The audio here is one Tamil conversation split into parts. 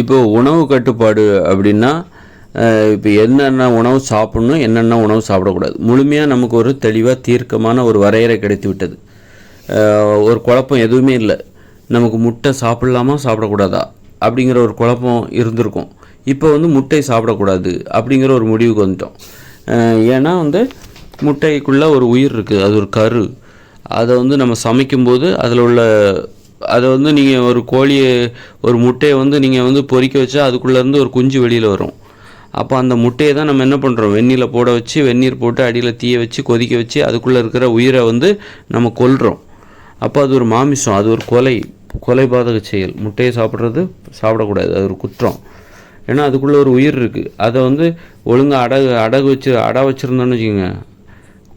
இப்போ உணவு கட்டுப்பாடு அப்படின்னா இப்போ என்னென்ன உணவு சாப்பிடணும் என்னென்ன உணவு சாப்பிடக்கூடாது? முழுமையாக நமக்கு ஒரு தெளிவாக தீர்க்கமான ஒரு வரையறை கிடைத்து விட்டது. ஒரு குழப்பம் எதுவுமே இல்லை. நமக்கு முட்டை சாப்பிடலாமா சாப்பிடக்கூடாதா? அப்படிங்கிற ஒரு குழப்பம் இருந்திருக்கும். இப்போ வந்து முட்டை சாப்பிடக்கூடாது அப்படிங்கிற ஒரு முடிவுக்கு வந்துட்டோம். ஏன்னா வந்து முட்டைக்குள்ளே ஒரு உயிர் இருக்குது அது ஒரு கரு. அதை வந்து நம்ம சமைக்கும்போது அதில் உள்ள அதை வந்து நீங்கள் ஒரு கோழியை ஒரு முட்டையை வந்து நீங்கள் வந்து பொறிக்க வச்சா அதுக்குள்ளேருந்து ஒரு குஞ்சு வெளியில் வரும். அப்போ அந்த முட்டையை தான் நம்ம என்ன பண்ணுறோம் வெந்நீரில் போட வச்சு வெந்நீர் போட்டு அடியில் தீய வச்சு கொதிக்க வச்சு அதுக்குள்ளே இருக்கிற உயிரை வந்து நம்ம கொல்கிறோம் அப்போ அது ஒரு மாமிசம் அது ஒரு கொலை கொலைபாதக செயல். முட்டையை சாப்பிட்றது சாப்பிடக்கூடாது. அது ஒரு குற்றம். ஏன்னா அதுக்குள்ளே ஒரு உயிர் இருக்குது அதை வந்து ஒழுங்காக அடகு அடகு வச்சு அடை வச்சுருந்தோன்னு வச்சுக்கோங்க.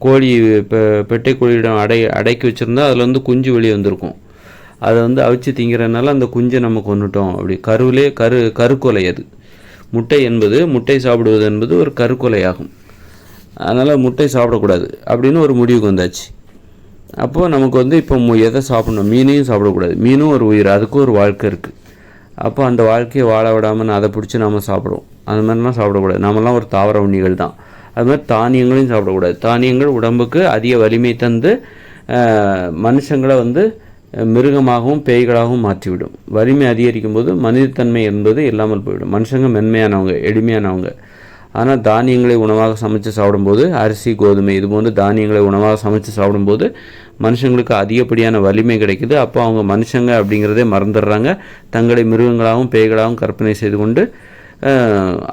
கோழி பெ பெட்டை கோழியிடம் அடை அடைக்கி வச்சுருந்தா அதில் வந்து குஞ்சு வெளியே வந்திருக்கும். அதை வந்து அவிச்சு திங்கிறதுனால அந்த குஞ்சை நம்ம கொண்டுட்டோம் அப்படி கருவிலே கரு கருக்கொலை அது. முட்டை என்பது முட்டை சாப்பிடுவது என்பது ஒரு கருக்கொலையாகும். அதனால் முட்டை சாப்பிடக்கூடாது. அப்படின்னு ஒரு முடிவுக்கு வந்தாச்சு. அப்போது நமக்கு வந்து இப்போ எதை சாப்பிடணும்? மீனையும் சாப்பிடக்கூடாது. மீனும் ஒரு உயிர் அதுக்கும் ஒரு வாழ்க்கை இருக்குது அப்போ அந்த வாழ்க்கையை வாழ விடாமல் அதை பிடிச்சி நாம் சாப்பிடுவோம் அந்த மாதிரிலாம் சாப்பிடக்கூடாது. நம்மலாம் ஒரு தாவர உண்ணிகள் தான். அது மாதிரி தானியங்களையும் சாப்பிடக்கூடாது. தானியங்கள் உடம்புக்கு அதிக வலிமை தந்து மனுஷங்களை வந்து மிருகமாகவும் பேய்களாகவும் மாற்றிவிடும். வலிமை அதிகரிக்கும் போது மனிதத்தன்மை என்பது இல்லாமல் போய்விடும். மனுஷங்க மென்மையானவங்க எளிமையானவங்க. ஆனால் தானியங்களை உணவாக சமைச்சு சாப்பிடும்போது அரிசி கோதுமை இது போன்ற தானியங்களை உணவாக சமைச்சு சாப்பிடும்போது மனுஷங்களுக்கு அதிகப்படியான வலிமை கிடைக்குது. அப்போ அவங்க மனுஷங்க அப்படிங்கிறதே மறந்துடுறாங்க. தங்களை மிருகங்களாகவும் பேய்களாகவும் கற்பனை செய்து கொண்டு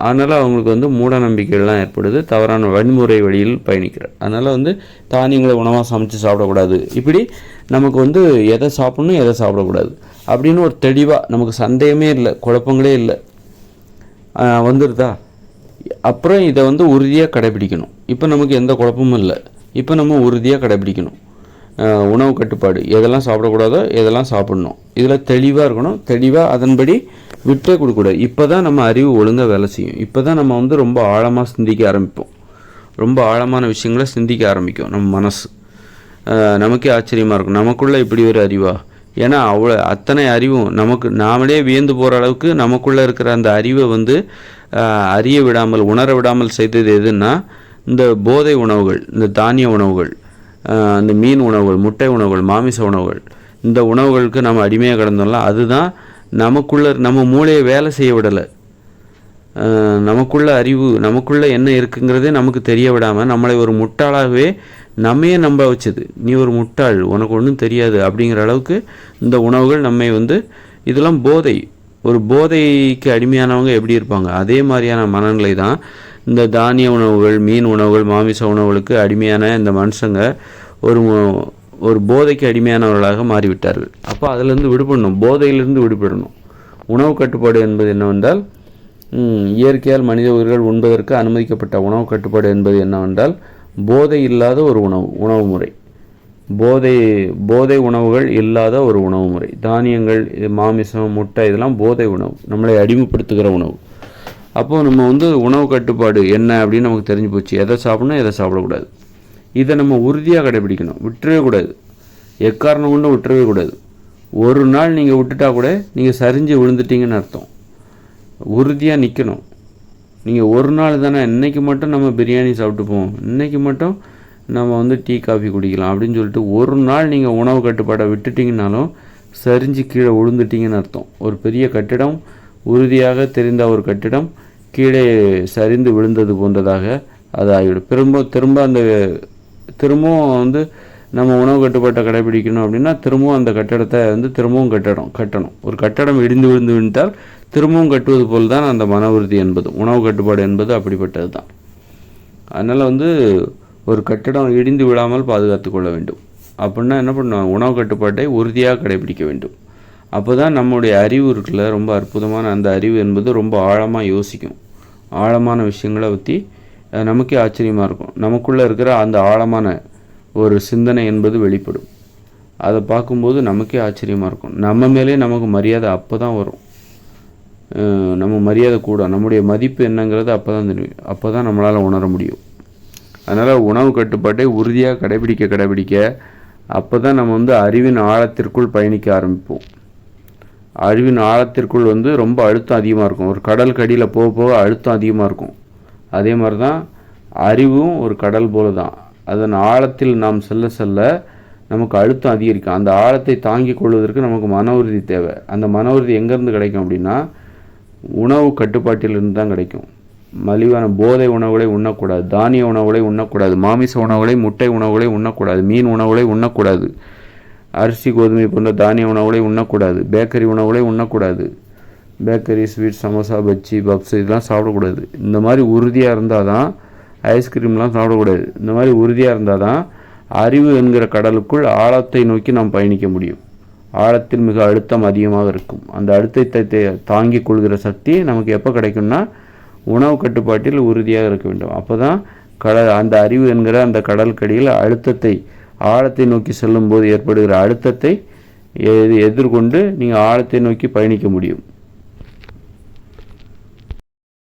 அதனால் அவங்களுக்கு வந்து மூட நம்பிக்கைகள்லாம் ஏற்படுது. தவறான வன்முறை வழியில் பயணிக்கிறார். அதனால் வந்து தானியங்களை உணவாக சமைச்சு சாப்பிடக்கூடாது. இப்படி நமக்கு வந்து எதை சாப்பிட்ணும் எதை சாப்பிடக்கூடாது. அப்படின்னு ஒரு தெளிவாக நமக்கு சந்தேகமே இல்லை குழப்பங்களே இல்லை. வந்துடுதா அப்புறம் இதை வந்து உறுதியாக கடைபிடிக்கணும். இப்போ நமக்கு எந்த குழப்பமும் இல்லை. இப்போ நம்ம உறுதியாக கடைபிடிக்கணும். உணவு கட்டுப்பாடு. எதெல்லாம் சாப்பிடக்கூடாதோ எதெல்லாம் சாப்பிடணும். இதில் தெளிவாக இருக்கணும். தெளிவாக அதன்படி விட்டே கொடுக்கக்கூடாது. இப்போ தான் நம்ம அறிவு ஒழுங்காக வேலை செய்யும். இப்போ தான் நம்ம வந்து ரொம்ப ஆழமாக சிந்திக்க ஆரம்பிப்போம். ரொம்ப ஆழமான விஷயங்களை சிந்திக்க ஆரம்பிக்கும் நம்ம மனசு. நமக்கே ஆச்சரியமாக இருக்கும். நமக்குள்ளே இப்படி ஒரு அறிவா? ஏன்னா அவ்வளோ அத்தனை அறிவும் நமக்கு நாமளே வியந்து போகிற அளவுக்கு நமக்குள்ளே இருக்கிற அந்த அறிவை வந்து அறிய விடாமல் உணர விடாமல் செய்தது எதுன்னா இந்த போதை உணவுகள் இந்த தானிய உணவுகள். அந்த மீன் உணவுகள் முட்டை உணவுகள் மாமிச உணவுகள் இந்த உணவுகளுக்கு நம்ம அடிமையாக கிடந்தோம்ல அதுதான் நமக்குள்ள நம்ம மூளையை வேலை செய்ய விடலை. நமக்குள்ள அறிவு நமக்குள்ள என்ன இருக்குங்கிறதே நமக்கு தெரிய விடாமல் நம்மளை ஒரு முட்டாளாகவே நம்மையே நம்ப வச்சது. நீ ஒரு முட்டாள் உனக்கு ஒன்றும் தெரியாது அப்படிங்கிற அளவுக்கு இந்த உணவுகள் நம்மை வந்து இதெல்லாம் போதை. ஒரு போதைக்கு அடிமையானவங்க எப்படி இருப்பாங்க? அதே மாதிரியான மனநிலை தான் இந்த தானிய உணவுகள் மீன் உணவுகள் மாமிச உணவுகளுக்கு அடிமையான இந்த மனுஷங்க ஒரு ஒரு போதைக்கு அடிமையானவர்களாக மாறிவிட்டார்கள். அப்போ அதிலிருந்து விடுபடணும் போதையிலிருந்து விடுபடணும். உணவு கட்டுப்பாடு என்பது என்னவென்றால் இயற்கையால் மனித உயிர்கள் உண்பதற்கு அனுமதிக்கப்பட்ட உணவு கட்டுப்பாடு என்பது என்னவென்றால் போதை இல்லாத ஒரு உணவு உணவு முறை. போதை போதை உணவுகள் இல்லாத ஒரு உணவு முறை. தானியங்கள் இது மாமிசம் முட்டை இதெல்லாம் போதை உணவு நம்மளை அடிமைப்படுத்துகிற உணவு. அப்போது நம்ம வந்து உணவு கட்டுப்பாடு என்ன அப்படின்னு நமக்கு தெரிஞ்சு போச்சு. எதை சாப்பிடணும் எதை சாப்பிடக்கூடாது. இதை நம்ம உறுதியாக கடைபிடிக்கணும். விட்டுறவே கூடாது. எக்காரணம் கொண்டும் விட்டுறவே கூடாது. ஒரு நாள் நீங்கள் விட்டுட்டா கூட நீங்கள் சரிஞ்சு விழுந்துட்டீங்கன்னு அர்த்தம். உறுதியாக நிற்கணும் நீங்கள் ஒரு நாள் தானே இன்றைக்கி மட்டும் நம்ம பிரியாணி சாப்பிட்டுப்போம் இன்னைக்கு மட்டும் நம்ம வந்து டீ காஃபி குடிக்கலாம் அப்படின்னு சொல்லிட்டு ஒரு நாள் நீங்கள் உணவு கட்டுப்பாடை விட்டுட்டீங்கனாலும் சரிஞ்சு கீழே விழுந்துட்டீங்கன்னு அர்த்தம். ஒரு பெரிய கட்டிடம் உறுதியாக தெரிந்த ஒரு கட்டிடம் கீழே சரிந்து விழுந்தது போன்றதாக அது ஆகிவிடும். திரும்ப திரும்ப அந்த திரும்பவும் வந்து நம்ம உணவு கட்டுப்பாட்டை கடைபிடிக்கணும் அப்படின்னா திரும்பவும் அந்த கட்டடத்தை வந்து திரும்பவும் கட்டணும் கட்டணும். ஒரு கட்டடம் இடிந்து விழுந்து விட்டால் திரும்பவும் கட்டுவது போல் தான் அந்த மன உறுதி என்பது உணவு கட்டுப்பாடு என்பது அப்படிப்பட்டது தான். அதனால் வந்து ஒரு கட்டடம் இடிந்து விழாமல் பாதுகாத்து கொள்ள வேண்டும். அப்படின்னா என்ன பண்ணுவாங்க? உணவு கட்டுப்பாட்டை உறுதியாக கடைபிடிக்க வேண்டும். அப்போ தான் நம்முடைய அறிவு இருக்குல்ல ரொம்ப அற்புதமான அந்த அறிவு என்பது ரொம்ப ஆழமாக யோசிக்கும். ஆழமான விஷயங்களை பற்றி நமக்கே ஆச்சரியமாக இருக்கும். நமக்குள்ளே இருக்கிற அந்த ஆழமான ஒரு சிந்தனை என்பது வெளிப்படும். அதை பார்க்கும்போது நமக்கே ஆச்சரியமாக இருக்கும். நம்ம மேலே நமக்கு மரியாதை அப்போ தான் வரும் நம்ம மரியாதை கூட நம்முடைய மதிப்பு என்னங்கிறது அப்போ தான் தெரியும். அப்போ தான் நம்மளால் உணர முடியும். அதனால் உணவு கட்டுப்பாட்டை உறுதியாக கடைபிடிக்க கடைபிடிக்க அப்போ தான் நம்ம வந்து அறிவின் ஆழத்திற்குள் பயணிக்க ஆரம்பிப்போம். அறிவின் ஆழத்திற்குள் வந்து ரொம்ப அழுத்தம் அதிகமாக இருக்கும். ஒரு கடல் கடியில் போக போக அழுத்தம் அதிகமாக இருக்கும். அதே மாதிரி தான் அறிவும் ஒரு கடல் போல தான் அதன் ஆழத்தில் நாம் செல்ல செல்ல நமக்கு அழுத்தம் அதிகரிக்கும். அந்த ஆழத்தை தாங்கிக் கொள்வதற்கு நமக்கு மன உறுதி தேவை. அந்த மன உறுதி எங்கேருந்து கிடைக்கும் அப்படின்னா உணவு கட்டுப்பாட்டிலிருந்து தான் கிடைக்கும். மலிவான போதை உணவுகளை உண்ணக்கூடாது. தானிய உணவுகளை உண்ணக்கூடாது. மாமிச உணவுகளை முட்டை உணவுகளை உண்ணக்கூடாது. மீன் உணவுகளை உண்ணக்கூடாது. அரிசி கோதுமை போன்ற தானிய உணவுகளை உண்ணக்கூடாது. பேக்கரி உணவுகளை உண்ணக்கூடாது. Bakery sweet samosa bajji puffs இதெல்லாம் சாப்பிடக்கூடாது. இந்த மாதிரி உறுதியாக இருந்தால் தான் ஐஸ்கிரீம்லாம் சாப்பிடக்கூடாது. இந்த மாதிரி உறுதியாக இருந்தால் தான் அறிவு என்கிற கடலுக்குள் ஆழத்தை நோக்கி நாம் பயணிக்க முடியும். ஆழத்தில் மிக அழுத்தம் அதிகமாக இருக்கும். அந்த அழுத்தத்தை தே- தாங்கிக் கொள்கிற சக்தி நமக்கு எப்போ கிடைக்கும்னா உணவு கட்டுப்பாட்டில் உறுதியாக இருக்க வேண்டும். அப்போ தான் கடல் அந்த அறிவு என்கிற அந்த கடலுக்கடியில் அழுத்தத்தை ஆழத்தை நோக்கி செல்லும்போது ஏற்படுகிற அழுத்தத்தை எதிர்கொண்டு நீங்கள் ஆழத்தை நோக்கி பயணிக்க முடியும்.